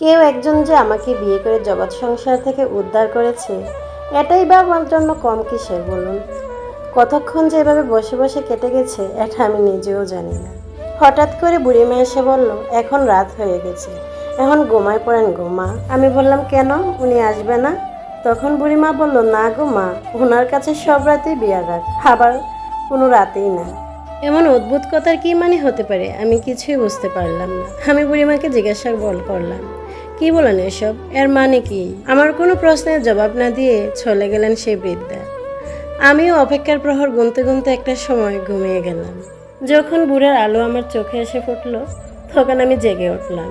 কেউ একজন যে আমাকে বিয়ে করে জগৎ সংসার থেকে উদ্ধার করেছে, এটাই বা আমার জন্য কম কিসের বলুন? কতক্ষণ যে এভাবে বসে বসে কেটে গেছে, এটা আমি নিজেও জানি না। হঠাৎ করে বুড়িমা এসে বলল, এখন রাত হয়ে গেছে, এখন গোমায় পড়েন গোমা আমি বললাম, কেন? উনি আসবে না? তখন বুড়িমা বলল, না গো মা ওনার কাছে সব রাতেই বিয়ার রাত, আবার কোনো রাতেই না। এমন অদ্ভুত কথার কী মানে হতে পারে? আমি কিছুই বুঝতে পারলাম না। আমি বুড়িমাকে জিজ্ঞাসা বল করলাম, কি বলেন এসব? এর মানে কি? আমার কোনো প্রশ্নের জবাব না দিয়ে চলে গেলেন সেই বৃদ্ধা আমিও অপেক্ষার প্রহর গুনতে গুনতে একটা সময় ঘুমিয়ে গেলাম। যখন বুড়ার আলো আমার চোখে এসে ফুটলো, তখন আমি জেগে উঠলাম।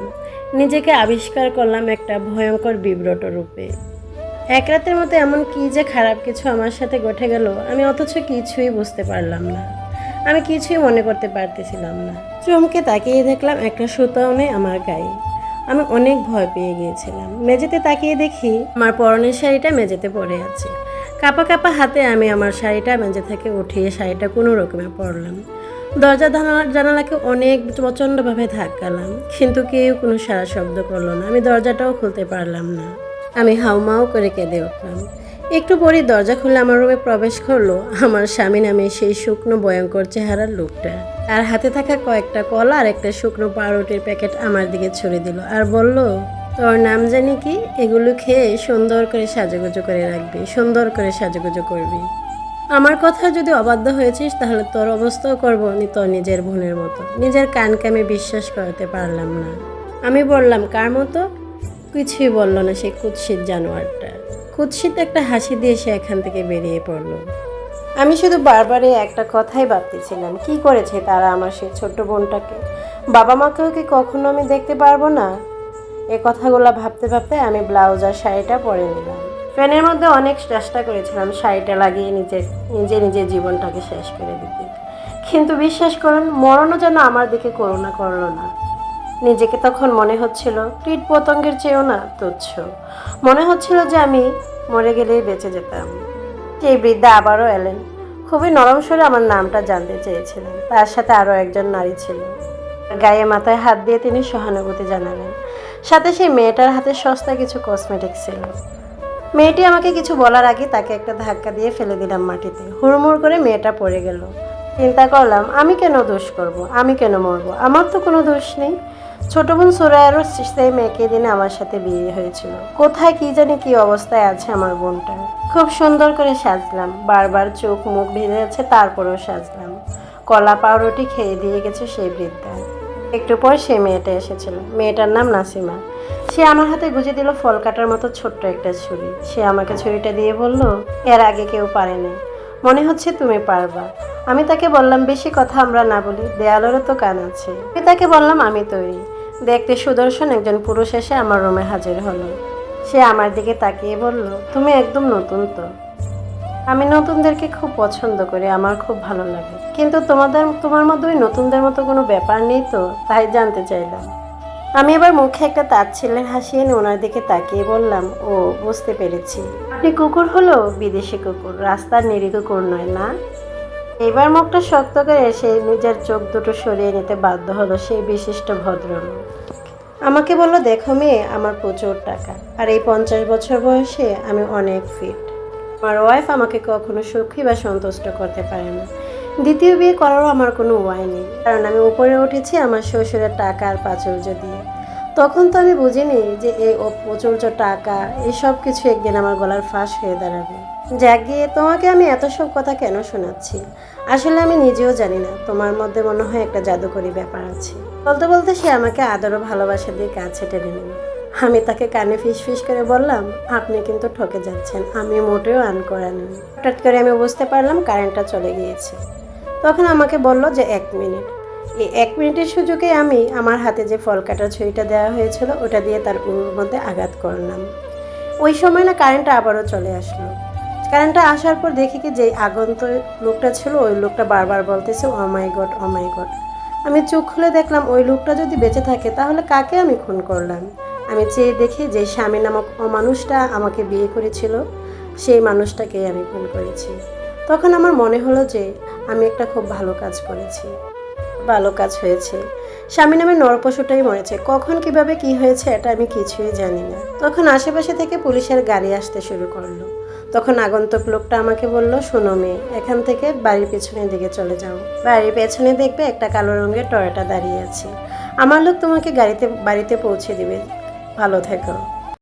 নিজেকে আবিষ্কার করলাম একটা ভয়ঙ্কর বিব্রত রূপে। এক রাতের মতো এমন কি যে খারাপ কিছু আমার সাথে ঘটে গেল, আমি অথচ কিছুই বুঝতে পারলাম না। আমি কিছুই মনে করতে পারতেছিলাম না। চমকে তাকিয়ে দেখলাম একটা সুতাও নেই আমার গায়ে। আমি অনেক ভয় পেয়ে গিয়েছিলাম। মেঝেতে তাকিয়ে দেখি আমার পরনের শাড়িটা মেঝেতে পড়ে আছে। কাপা কাপা হাতে আমি আমার শাড়িটা মেঝে থেকে উঠিয়ে শাড়িটা কোনো রকমে পরলাম। দরজা জানালা জানালাকে অনেক প্রচণ্ডভাবে ধাক্কালাম, কিন্তু কেউ কোনো সারা শব্দ করল না। আমি দরজাটাও খুলতে পারলাম না। আমি হাউমাও করে কেঁদে উঠলাম। একটু পরেই দরজা খুলে আমার রুমে প্রবেশ করল আমার স্বামী নামে সেই শুকনো ভয়ঙ্কর চেহারার লোকটা। আর হাতে থাকা কয়েকটা কলা আর একটা শুকনো পাউরুটির প্যাকেট আমার দিকে ছুড়ে দিল আর বলল, তোর নাম জানি কি? এগুলো খেয়ে সুন্দর করে সাজুগুজু করে রাখবি, সুন্দর করে সাজুগুজু করবি। আমার কথা যদি অবাধ্য হয়েছিস, তাহলে তোর অবস্থাও করব তোর নিজের বোনের মতো। নিজের কানকে আমি বিশ্বাস করাতে পারলাম না। আমি বললাম, কার মতো? কিছুই বলল না সেই কুৎসিত জানোয়ারটা। কুৎসিত একটা হাসি দিয়ে সে এখান থেকে বেরিয়ে পড়ল। আমি শুধু বারবার একটা কথাই ভাবতেছিলাম, কি করেছে তারা আমার সেই ছোট্ট বোনটাকে? বাবা মাকেও কি কখনো আমি দেখতে পারব না? এ কথাগুলো ভাবতে ভাবতে আমি ব্লাউজ আর শাড়িটা পরে নিলাম। ফ্যানের মধ্যে অনেক চেষ্টা করেছিলাম শাড়িটা লাগিয়ে নিজে নিজে নিজের জীবনটাকে শেষ করে দিতে। কিন্তু বিশ্বাস করুন, মরণও যেন আমার দিকে করুণা করল না। নিজেকে তখন মনে হচ্ছিল কীট পতঙ্গের চেয়েও না তুচ্ছ। মনে হচ্ছিল যে আমি মরে গেলেই বেঁচে যেতাম। সেই বৃদ্ধা আবারও এলেন। খুবই নরম স্বরে আমার নামটা জানতে চেয়েছিলেন। তার সাথে আরও একজন নারী ছিল। গায়ে মাথায় হাত দিয়ে তিনি সহানুভূতি জানালেন। সাথে সেই মেয়েটার হাতে সস্তা কিছু কসমেটিক ছিল। মেয়েটি আমাকে কিছু বলার আগে তাকে একটা ধাক্কা দিয়ে ফেলে দিলাম মাটিতে। হুড়মুড় করে মেয়েটা পড়ে গেল। চিন্তা করলাম, আমি কেন দোষ করব? আমি কেন মরবো? আমার তো কোনো দোষ নেই। ছোট বোন সুরায়েরও সেই মেয়েকে দিনে আমার সাথে বিয়ে হয়েছিল। কোথায় কি জানি কি অবস্থায় আছে আমার বোনটা খুব সুন্দর করে সাজলাম, বারবার চোখ মুখ ভেজে যাচ্ছে, তারপরেও সাজলাম। কলা পাউরুটি খেয়ে দিয়ে গেছে সেই বৃদ্ধা। একটু পর সে মেয়েটা এসেছিল। মেয়েটার নাম নাসিমা। সে আমার হাতে গুজে দিল ফল কাটার মতো ছোট্ট একটা ছুরি। সে আমাকে ছুরিটা দিয়ে বলল, এর আগে কেউ পারেনি। মনে হচ্ছে তুমি পারবা। আমি তাকে বললাম, বেশি কথা আমরা না বলি, দেয়ালেরও তো কান আছে। আমি তাকে বললাম, আমি তৈরি। দেখতে সুদর্শন একজন পুরুষ এসে আমার রুমে হাজির হলো। সে আমার দিকে তাকিয়ে বলল, তুমি একদম নতুন তো। আমি নতুনদেরকে খুব পছন্দ করি, আমার খুব ভালো লাগে। কিন্তু তোমাদের, তোমার মধ্যে ওই নতুনদের মতো কোনো ব্যাপার নেই তো, তাই জানতে চাইলাম। আমি এবার মুখে একটা তার তাচ্ছিল্যের হাসি এনে ওনার দিকে তাকিয়ে বললাম, ও, বুঝতে পেরেছি। আপনি কুকুর হলো? বিদেশি কুকুর। রাস্তার নিরী কুকুর নয়, না? এবার মুখটা শক্ত করে সে নিজের চোখ দুটো সরিয়ে নিতে বাধ্য হলো সেই বিশিষ্ট ভদ্রলোক। আমাকে বলল, দেখো মেয়ে, আমার প্রচুর টাকা। আর এই পঞ্চাশ বছর বয়সে আমি অনেক ফিট আমার ওয়াইফ আমাকে কখনো সুখী বা সন্তুষ্ট করতে পারে না। দ্বিতীয় বিয়ে করারও আমার কোনো উপায় নেই। কারণ আমি উপরে উঠেছি আমার শ্বশুরের টাকা আর প্রাচুর্য দিয়ে। তখন তো আমি বুঝিনি যে এই প্রচুর্য টাকা এসব কিছু একদিন আমার গলার ফাঁস হয়ে দাঁড়াবে। গিয়ে তোমাকে আমি এত সব কথা কেন শোনাচ্ছি? আসলে আমি নিজেও জানি না, তোমার মধ্যে মনে হয় একটা জাদুকরি ব্যাপার আছে। বলতে বলতে সে আমাকে আদরও ভালোবাসা দিয়ে কাছে টেনে নিল। আমি তাকে কানে ফিস ফিস করে বললাম, আপনি কিন্তু ঠকে যাচ্ছেন, আমি মোটেও আন করা নেই। হঠাৎ করে আমি বুঝতে পারলাম কারেন্টটা চলে গিয়েছে। তখন আমাকে বলল যে, এক মিনিট। এই এক মিনিটের সুযোগে আমি আমার হাতে যে ফল কাটার ছুরিটা দেওয়া হয়েছিল, ওটা দিয়ে তার উরুর মধ্যে আঘাত করলাম। ওই সময় না কারেন্টটা আবারও চলে আসলো। কারেন্টটা আসার পর দেখি কি যে আগন্ত লোকটা ছিল, ওই লোকটা বারবার বলতেছে ও মাই গড ও মাই গড আমি চোখ খুলে দেখলাম, ওই লোকটা যদি বেঁচে থাকে তাহলে কাকে আমি খুন করলাম? আমি চেয়ে দেখি যে স্বামী নামক অমানুষটা আমাকে বিয়ে করেছিল, সেই মানুষটাকেই আমি খুন করেছি। তখন আমার মনে হলো যে আমি একটা খুব ভালো কাজ করেছি, ভালো কাজ হয়েছে। স্বামী নামে নরপশুটাই মরেছে, কখন কীভাবে কি হয়েছে এটা আমি কিছুই জানি না। তখন আশেপাশে থেকে পুলিশের গাড়ি আসতে শুরু করল। তখন আগন্তক লোকটা আমাকে বলল, শোনো মেয়ে, এখান থেকে বাড়ির পেছনের দিকে চলে যাও। বাড়ির পেছনে দেখবে একটা কালো রঙের টয়টা দাঁড়িয়ে আছে। আমার লোক তোমাকে গাড়িতে, বাড়িতে পৌঁছে দিবে। ভালো থেকো।